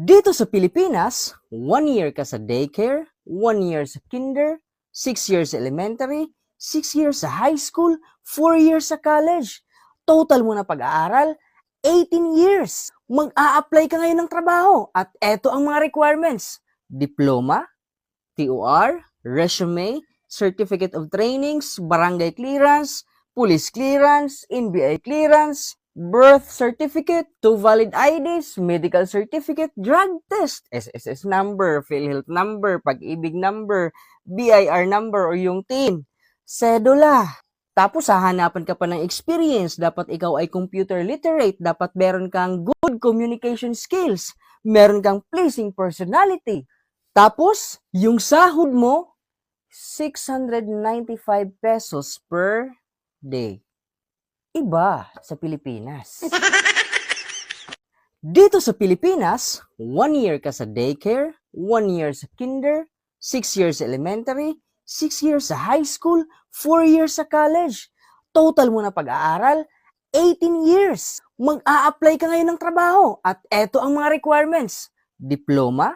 Dito sa Pilipinas, one year ka sa daycare, one year sa kinder, six years sa elementary, six years sa high school, four years sa college. Total mo na pag-aaral, 18 years. Mag-a-apply ka ngayon ng trabaho at eto ang mga requirements. Diploma, TOR, resume, certificate of trainings, barangay clearance, police clearance, NBI clearance, birth certificate, two valid IDs, medical certificate, drug test, SSS number, PhilHealth number, pag-ibig number, BIR number o yung TIN, sedula. Tapos hahanapan ka pa ng experience, dapat ikaw ay computer literate, dapat meron kang good communication skills, meron kang pleasing personality. Tapos, yung sahod mo, 695 pesos per day. Iba sa Pilipinas. Dito sa Pilipinas, one year ka sa daycare, one year sa kinder, six years elementary, six years sa high school, four years sa college. Total mo na pag-aaral, 18 years. Mag-a-apply ka ngayon ng trabaho at eto ang mga requirements. Diploma,